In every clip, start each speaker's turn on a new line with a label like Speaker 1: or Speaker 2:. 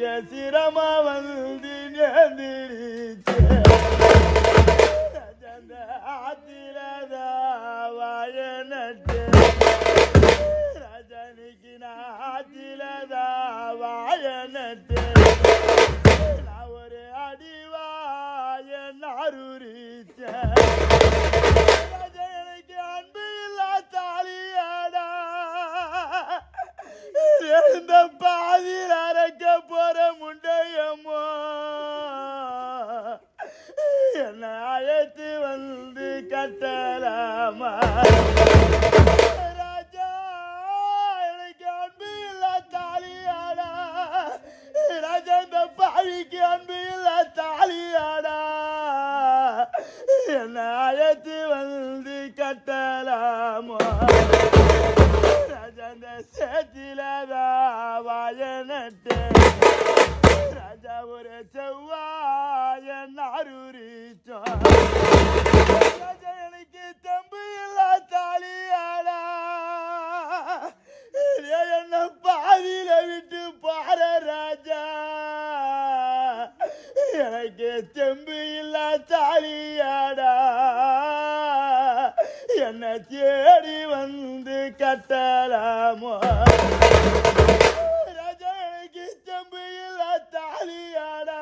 Speaker 1: எனக்கு சிரமா வந்து நேர்ந்திடுச்சே ரஜந்த ஆத்திரதா வாய நட்டு. ரஜனிக்கு நாத்திலதா வாய நட்டு. நான் ஒரு அழைத்து வந்து கட்டலாமா? ராஜா எனக்கு அன்பு இல்ல தாலியாடா. ராஜா இந்த பாவிக்கு அன்பு இல்ல தாலியாடா. என்ன அழைத்து வந்து கட்டலாமா? ராஜா இந்த சேத்திலதான் வாய நட்டு ராஜா ஒரு செவ்வாய நாருரிச்சோம். தாலியாடா என்ன தேடி வந்து கட்டலாமோ? ராஜா தம்பு இல்ல தாலியாடா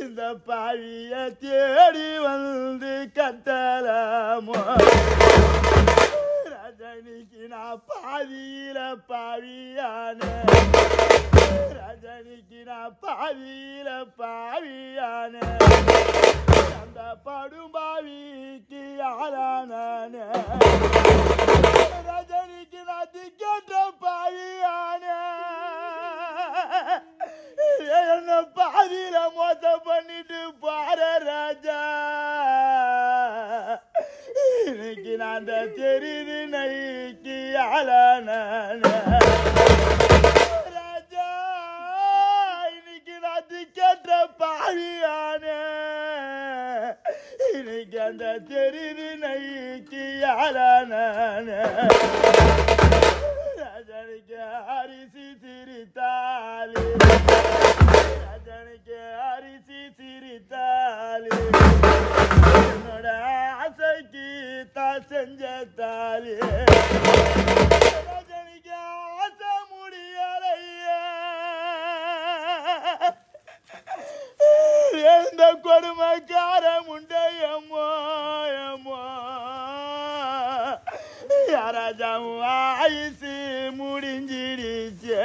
Speaker 1: இந்த பாவிய தேடி வந்து கட்டலாமோ? ரஜனிக்கு நான் பாதியில பாவியான. ரஜனிக்கு நான் பாவியில பாவியான. அந்த படும் பாவிக்கு ரஜனிக்கு நைக்கு ஆளான ராஜா இன்னைக்கு நான் திக்கற்ற பாவியான இன்னைக்கு அந்த தெரிது நைக்கு ஆளான ராஜனுக்கு அரிசி சிரித்தாலே யாராஜாவும் ஆயுசு முடிஞ்சிடுச்சே